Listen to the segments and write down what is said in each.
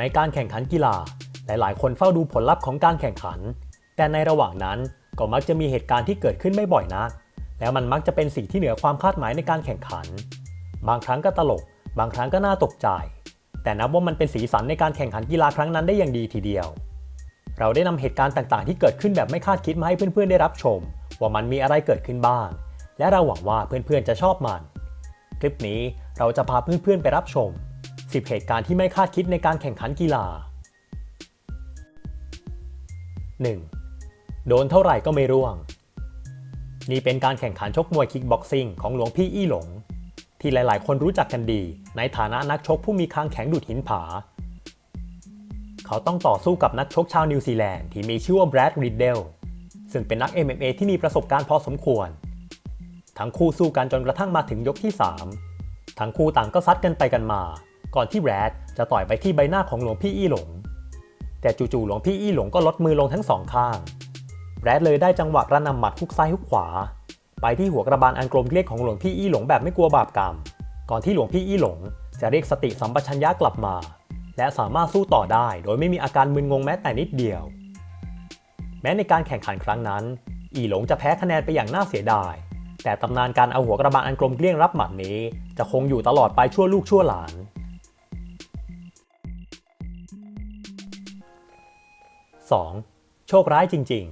ในการแข่งขันกีฬา หลายๆ คนเฝ้าดูผลลัพธ์ของการแข่งขัน แต่ในระหว่างนั้นก็มักจะมีเหตุการณ์ที่เกิดขึ้นไม่บ่อยนัก แล้วมันมักจะเป็นสิ่งที่เหนือความคาดหมายในการแข่งขัน บางครั้งก็ตลก บางครั้งก็น่าตกใจ แต่นับว่ามันเป็นสีสันในการแข่งขันกีฬาครั้งนั้นได้อย่างดีทีเดียว เราได้นำเหตุการณ์ต่างๆ ที่เกิดขึ้นแบบไม่คาดคิดมาให้เพื่อนๆ ได้รับชม ว่ามันมีอะไรเกิดขึ้นบ้าง และเราหวังว่าเพื่อนๆ จะชอบมัน คลิปนี้เราจะพาเพื่อนๆ ไปรับชม 10 เหตุการณ์ที่ไม่คาดคิดในการแข่งขันกีฬา 1. โดนเท่าไหร่ก็ไม่ร่วง นี่เป็นการแข่งขันชกมวยคิกบ็อกซิ่งของหลวงพี่อี้หลง ที่หลายๆ คนรู้จักกันดี ในฐานะนักชกผู้มีคางแข็งดุดหินผา เขาต้องต่อสู้กับนักชกชาวนิวซีแลนด์ที่มีชื่อว่าแบรดริดเดลซึ่งเป็นนัก MMA ที่มีประสบการณ์พอสมควร ทั้งคู่สู้กันจนกระทั่งมาถึงยกที่ 3 ทั้งคู่ต่างก็ซัดกันไปกันมา ก่อนที่แรดจะต่อยไปที่ใบหน้าของหลวงพี่อี้หลง แต่จู่ๆหลวงพี่อี้หลงก็ลดมือลงทั้งสองข้าง แรดเลยได้จังหวะกระนำหมัดฮุกซ้ายฮุกขวา ไปที่หัวกระบาลอันกลมเกลียดของหลวงพี่อี้หลงแบบไม่กลัวบาปกรรม ก่อนที่หลวงพี่อี้หลง จะเรียกสติสัมปชัญญะกลับมา และสามารถสู้ต่อได้ โดยไม่มีอาการมึนงงแม้แต่นิดเดียว แม้ในการแข่งขันครั้งนั้น อีหลงจะแพ้คะแนนไปอย่างน่าเสียดายแต่ตำนานการเอาหัวกระบาลอันกลมเกลี้ยงรับหมัดนี้ จะคงอยู่ตลอดไปชั่วลูกชั่วหลาน 2. โชคร้ายจริง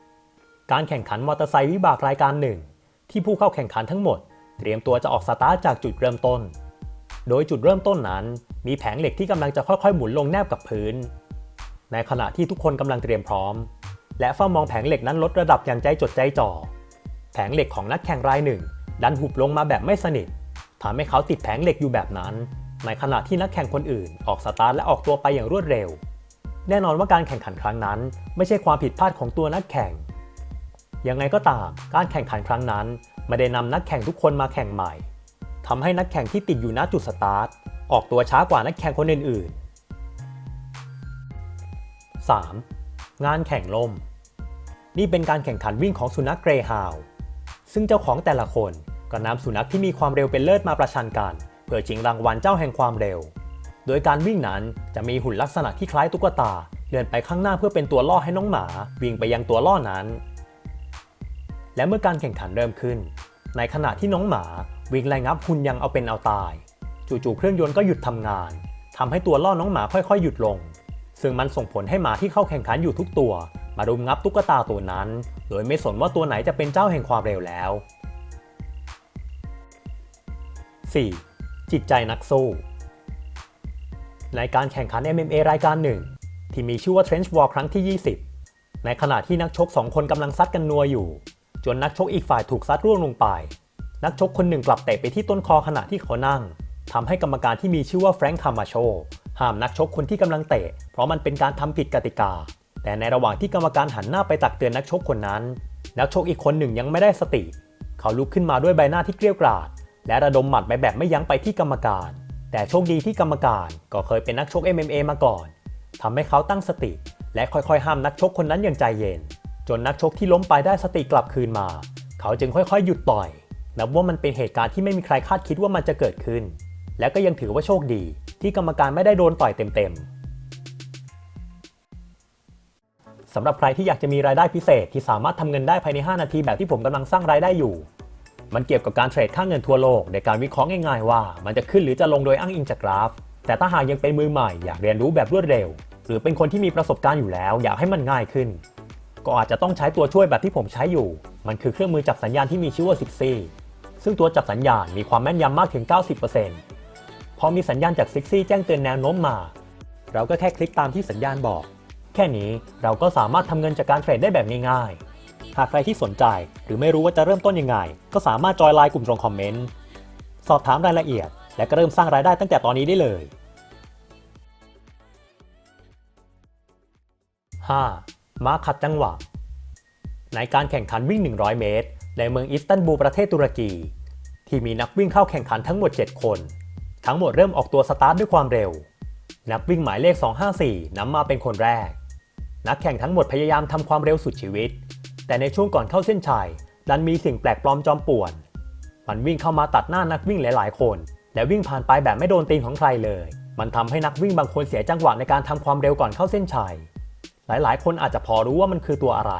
ๆ การแข่งขันมอเตอร์ไซค์วิบากรายการหนึ่งที่ผู้เข้าแข่งขันทั้งหมด เตรียมตัวจะออกสตาร์ทจากจุดเริ่มต้น โดยจุดเริ่มต้นนั้น มีแผงเหล็กที่กำลังจะค่อยๆ หมุนลงแนบกับพื้น ในขณะที่ทุกคนกำลังเตรียมพร้อม และเฝ้ามองแผงเหล็กนั้นลดระดับอย่างใจจดใจจ่อ แผงเหล็กของนักแข่งรายหนึ่ง ดันหุบลงมาแบบไม่สนิททำให้เขาติดแผงเหล็กอยู่แบบนั้น ในขณะที่นักแข่งคนอื่น ออกสตาร์ทและออกตัวไปอย่างรวดเร็ว แน่นอนว่าการแข่งขันครั้งนั้น ไม่ใช่ความผิดพลาดของตัวนักแข่ง ยังไงก็ตาม การแข่งขันครั้งนั้นไม่ได้นำนักแข่งทุกคนมาแข่งใหม่ทำให้นักแข่งที่ติดอยู่ณจุดสตาร์ทออกตัวช้ากว่านักแข่งคนอื่น ๆ 3. งานแข่งล่ม นี่เป็นการแข่งขันวิ่งของสุนัขเกรฮาวด์ซึ่งเจ้าของแต่ละคนก็นำสุนัขที่มีความเร็วเป็นเลิศมาประชันกัน เพื่อชิงรางวัลเจ้าแห่งความเร็ว โดยการวิ่งนั้นจะมีหุ่นลักษณะที่คล้ายตุ๊กตา เดินไปข้างหน้าเพื่อเป็นตัวล่อให้น้องหมา วิ่งไปยังตัวล่อนั้น และเมื่อการแข่งขันเริ่มขึ้น ในขณะที่น้องหมาวิ่งไล่งับหุ่นยังเอาเป็นเอาตาย จู่ๆเครื่องยนต์ก็หยุดทำงานทำให้ตัวล่อน้องหมาค่อยๆ หยุดลง ซึ่งมันส่งผลให้หมาที่เข้าแข่งขันอยู่ทุกตัว มารุมงับตุ๊กตาตัวนั้น โดยไม่สนว่าตัวไหนจะเป็นเจ้าแห่งความเร็วแล้ว 4. จิตใจนักสู้ ในการแข่งขัน MMA รายการหนึ่ง ที่มีชื่อว่า Trench War ครั้งที่ 20 ในขณะที่นักชกสองคนกำลังซัดกันนัวอยู่ จนนักชกอีกฝ่ายถูกซัดร่วงลงไป นักชกคนหนึ่งกลับเตะไปที่ต้นคอขณะที่เขานั่งทำให้กรรมการที่มีชื่อว่าแฟรงค์คามาโชห้ามนักชกคนที่กำลังเตะ เพราะมันเป็นการทำผิดกติกา แต่ในระหว่างที่กรรมการหันหน้าไปตักเตือนนักชกคนนั้น นักชกอีกคนหนึ่งยังไม่ได้สติ เขาลุกขึ้นมาด้วยใบหน้าที่เกรี้ยวกราดและระดมหมัดไปแบบไม่ยั้งไปที่กรรมการ แต่โชคดีที่กรรมการก็เคยเป็นนักชก MMA มาก่อนทำให้เขาตั้งสติ และค่อยๆ ห้ามนักชกคนนั้นอย่างใจเย็น จนนักชกที่ล้มไปได้สติกลับคืนมา เขาจึงค่อยๆ หยุดต่อย นับว่ามันเป็นเหตุการณ์ที่ไม่มีใครคาดคิดว่ามันจะเกิดขึ้น และก็ยังถือว่าโชคดี ที่กรรมการไม่ได้โดนต่อยเต็มๆสำหรับใครที่อยากจะมีรายได้พิเศษที่สามารถทำเงินได้ภายใน 5 นาทีแบบที่ผมกำลังสร้างรายได้อยู่ มันเกี่ยวกับการเทรดค่าเงินทั่วโลกในการวิเคราะห์ง่ายๆว่า มันจะขึ้นหรือจะลงโดยอ้างอิงจากกราฟ แต่ถ้าหากยังเป็นมือใหม่อยากเรียนรู้แบบรวดเร็ว หรือเป็นคนที่มีประสบการณ์อยู่แล้ว อยากให้มันง่ายขึ้น ก็อาจจะต้องใช้ตัวช่วยแบบที่ผมใช้อยู่ มันคือเครื่องมือจับสัญญาณที่มีชื่อว่า Sixy ซึ่งตัวจับสัญญาณมีความแม่นยำมากถึง 90%พอมีสัญญาณจาก Sixy แจ้งเตือนแนวโน้มมา เราก็แค่คลิกตามที่สัญญาณบอก แค่นี้เราก็สามารถทำเงินจากการเทรดได้แบบง่ายๆ หากใครที่สนใจ หรือไม่รู้ว่าจะเริ่มต้นยังไง ก็สามารถจอยไลน์กลุ่มตรงคอมเมนต์ สอบถามรายละเอียด และก็เริ่มสร้างรายได้ตั้งแต่ตอนนี้ได้เลย 5. ม้าขัดจังหวะ ในการแข่งขันวิ่ง 100 เมตร ในเมืองอิสตันบูลประเทศตุรกี ที่มีนักวิ่งเข้าแข่งขันทั้งหมด 7 คน ทั้งหมดเริ่มออกตัวสตาร์ทด้วยความเร็ว นักวิ่งหมายเลข 254นำมาเป็นคนแรก นักแข่งทั้งหมดพยายามทำความเร็วสุดชีวิต แต่ในช่วงก่อนเข้าเส้นชัยดันมีสิ่งแปลกปลอมจอมป่วน มันวิ่งเข้ามาตัดหน้านักวิ่งหลาย ๆ คน และวิ่งผ่านไปแบบไม่โดนตีนของใครเลย มันทำให้นักวิ่งบางคนเสียจังหวะในการทำความเร็วก่อนเข้าเส้นชัย หลาย ๆ คนอาจจะพอรู้ว่ามันคือตัวอะไร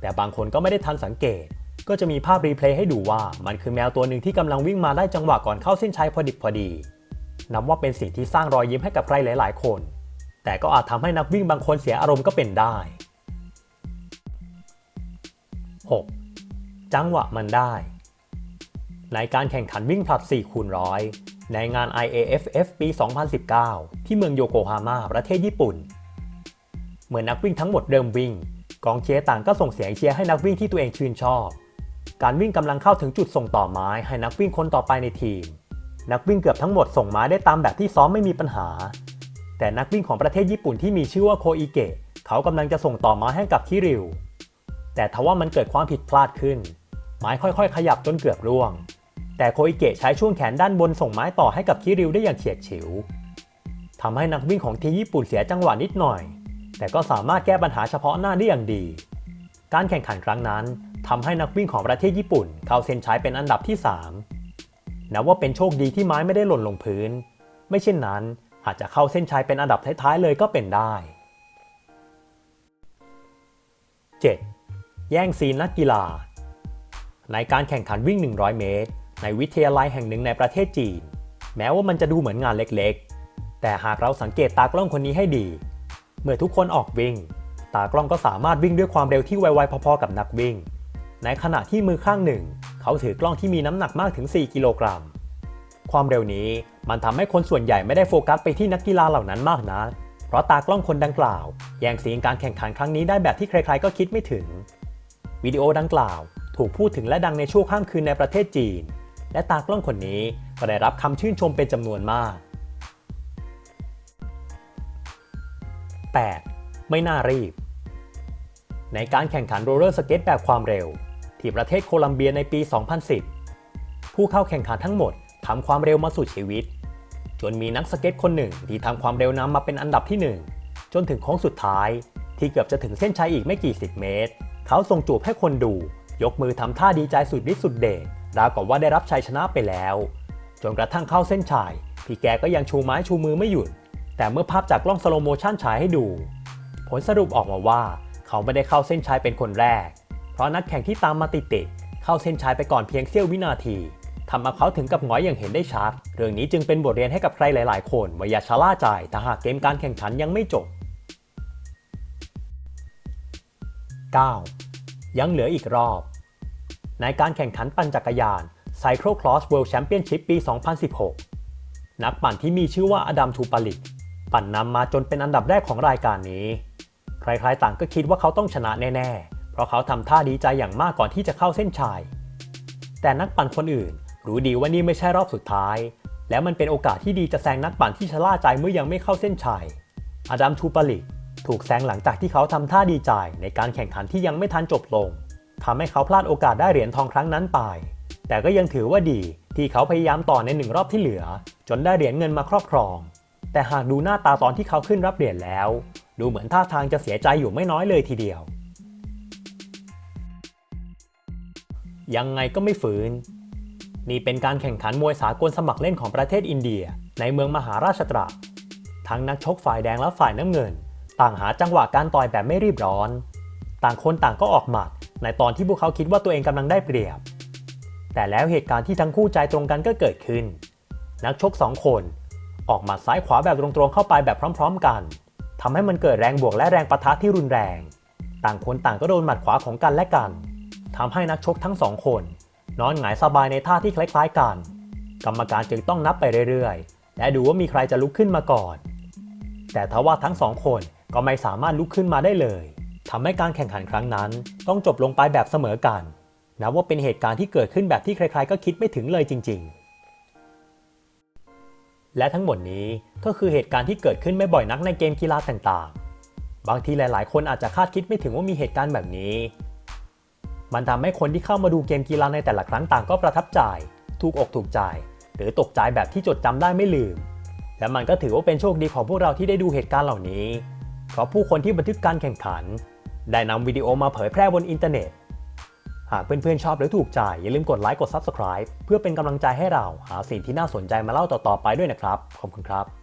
แต่บางคนก็ไม่ได้ทันสังเกต ก็จะมีภาพรีเพลย์ให้ดูว่ามันคือแมวตัวหนึ่งที่กำลังวิ่งมาได้จังหวะก่อนเข้าเส้นชัยพอดิบพอดี นับว่าเป็นสิ่งที่สร้างรอยยิ้มให้กับใครหลาย ๆ คน แต่ก็อาจทำให้นักวิ่งบางคนเสียอารมณ์ก็เป็นได้ 6. จังหวะมันได้ ในการแข่งขันวิ่งผลัด4คูณร้อยในงาน IAFF ปี 2019 ที่เมืองโยโกฮาม่าประเทศญี่ปุ่น เมื่อนักวิ่งทั้งหมดเริ่มวิ่ง กองเชียร์ต่างก็ส่งเสียงเชียร์ให้นักวิ่งที่ตัวเองชื่นชอบ การวิ่งกำลังเข้าถึงจุดส่งต่อไม้ให้นักวิ่งคนต่อไปในทีม นักวิ่งเกือบทั้งหมดส่งไม้ได้ตามแบบที่ซ้อมไม่มีปัญหา แต่นักวิ่งของประเทศญี่ปุ่นที่มีชื่อว่าโคอิเกะเขากำลังจะส่งต่อไม้ให้กับคิริว แต่ทว่ามันเกิดความผิดพลาดขึ้น ไม้ค่อยๆ ขยับจนเกือบร่วง แต่โคอิเกะใช้ช่วงแขนด้านบนส่งไม้ต่อให้กับคิริวได้อย่างเฉียดฉิวทำให้นักวิ่งของทีมญี่ปุ่นเสียจังหวะนิดหน่อย แต่ก็สามารถแก้ปัญหาเฉพาะหน้าได้อย่างดี การแข่งขันครั้งนั้นทำให้นักวิ่งของประเทศญี่ปุ่นเข้าเส้นชัยเป็นอันดับที่ 3 นับว่าเป็นโชคดีที่ไม้ไม่ได้หล่นลงพื้น ไม่เช่นนั้นอาจจะเข้าเส้นชัยเป็นอันดับท้ายๆเลยก็เป็นได้ 7. แย่งซีนนักกีฬา ในการแข่งขันวิ่ง 100 เมตร ในวิทยาลัยแห่งหนึ่งในประเทศจีน แม้ว่ามันจะดูเหมือนงานเล็กๆ แต่หากเราสังเกตตากล้องคนนี้ให้ดี เมื่อทุกคนออกวิ่ง ตากล้องก็สามารถวิ่งด้วยความเร็วที่ไวๆพอๆกับนักวิ่ง ในขณะที่มือข้างหนึ่ง เขาถือกล้องที่มีน้ำหนักมากถึง 4 กิโลกรัม ความเร็วนี้มันทำให้คนส่วนใหญ่ไม่ได้โฟกัสไปที่นักกีฬาเหล่านั้นมากนะักเพราะตากล้องคนดังกล่าว แย่งซีนการแข่งขันครั้งนี้ได้แบบที่ใครๆก็คิดไม่ถึง วิดีโอดังกล่าวถูกพูดถึงและดังในช่วงข้ามคืนในประเทศจีน และตากล้องคนนี้ก็ได้รับคำชื่นชมเป็นจำนวนมาก 8. ไม่น่ารีบ ในการแข่งขันโรลเลอร์สเก็ตแบบความเร็ว ที่ประเทศโคลัมเบียในปี 2010 ผู้เข้าแข่งขันทั้งหมดทำความเร็วมาสุดชีวิต จนมีนักสเก็ตคนหนึ่งที่ทำความเร็วนำมาเป็นอันดับที่ 1 จนถึงโค้งสุดท้ายที่เกือบจะถึงเส้นชัยอีกไม่กี่สิบเมตร เขาส่งจูบให้คนดู ยกมือทำท่าดีใจสุดฤทธิ์สุดเดชราวกับว่าได้รับชัยชนะไปแล้ว จนกระทั่งเข้าเส้นชัยพี่แกก็ยังชูไม้ชูมือไม่หยุด แต่เมื่อภาพจากกล้องสโลโมชันฉายให้ดู ผลสรุปออกมาว่าเขาไม่ได้เข้าเส้นชัยเป็นคนแรก เพราะนักแข่งที่ตามมาติดๆเข้าเส้นชัยไปก่อนเพียงเสี้ยววินาทีทำเอาเขาถึงกับหงอยอย่างเห็นได้ชัด เรื่องนี้จึงเป็นบทเรียนให้กับใครหลาย ๆ คนว่าอย่าชะล่าใจถ้าหากเกมการแข่งขันยังไม่จบ 9. ยังเหลืออีกรอบ ในการแข่งขันปั่นจักรยาน Cyclocross World Championship ปี 2016 นักปั่นที่มีชื่อว่าอดัมทูปาลิก ปั่นนำมาจนเป็นอันดับแรกของรายการนี้ ใครๆต่างก็คิดว่าเขาต้องชนะแน่ๆ เพราะเขาทำท่าดีใจอย่างมากก่อนที่จะเข้าเส้นชัย แต่นักปั่นคนอื่น รู้ดีว่านี่ไม่ใช่รอบสุดท้าย และมันเป็นโอกาสที่ดีจะแซงนักปั่นที่ชะล่าใจเมื่อยังไม่เข้าเส้นชัย อดัมทูปาลิก ถูกแซงหลังจากที่เขาทำท่าดีใจในการแข่งขันที่ยังไม่ทันจบลงทำให้เขาพลาดโอกาสได้เหรียญทองครั้งนั้นไป แต่ก็ยังถือว่าดีที่เขาพยายามต่อในหนึ่งรอบที่เหลือ จนได้เหรียญเงินมาครอบครอง แต่หากดูหน้าตาตอนที่เขาขึ้นรับเหรียญแล้ว ดูเหมือนท่าทางจะเสียใจอยู่ไม่น้อยเลยทีเดียว ยังไงก็ไม่ฝืน นี่เป็นการแข่งขันมวยสากลสมัครเล่นของประเทศอินเดีย ในเมืองมหาราชตระทั้งนักชกฝ่ายแดงและฝ่ายน้ำเงิน ต่างหาจังหวะการต่อยแบบไม่รีบร้อน ต่างคนต่างก็ออกหมัด ในตอนที่พวกเขาคิดว่าตัวเองกำลังได้เปรียบ แต่แล้วเหตุการณ์ที่ทั้งคู่ใจตรงกันก็เกิดขึ้น นักชกสองคนออกหมัดซ้ายขวาแบบตรงๆเข้าไปแบบพร้อม ๆ กันทำให้มันเกิดแรงบวกและแรงปะทะที่รุนแรง ต่างคนต่างก็โดนหมัดขวาของกันและกันทำให้นักชกทั้งสองคน นอนหงายสบายในท่าที่คล้ายๆกัน กรรมการจึงต้องนับไปเรื่อยๆ และดูว่ามีใครจะลุกขึ้นมาก่อน แต่ทว่าทั้งสองคน ก็ไม่สามารถลุกขึ้นมาได้เลยทำให้การแข่งขันครั้งนั้น ต้องจบลงไปแบบเสมอกันนับว่าเป็นเหตุการณ์ที่เกิดขึ้นแบบที่ใครๆก็คิดไม่ถึงเลยจริง ๆ และทั้งหมดนี้ก็คือเหตุการณ์ที่เกิดขึ้นไม่บ่อยนักในเกมกีฬาต่างๆ บางทีหลายๆ คนอาจจะคาดคิดไม่ถึงว่ามีเหตุการณ์แบบนี้ มันทำให้คนที่เข้ามาดูเกมกีฬาในแต่ละครั้งต่างก็ประทับใจ ถูกอกถูกใจ หรือตกใจแบบที่จดจำได้ไม่ลืม และมันก็ถือว่าเป็นโชคดีของพวกเราที่ได้ดูเหตุการณ์เหล่านี้ เพราะผู้คนที่บันทึกการแข่งขัน ได้นำวิดีโอมาเผยแพร่บนอินเทอร์เน็ต หากเพื่อนๆชอบหรือถูกใจอย่าลืมกดไลค์กด Subscribe เพื่อเป็นกำลังใจให้เราหาสิ่งที่น่าสนใจมาเล่าต่อๆไปด้วยนะครับ ขอบคุณครับ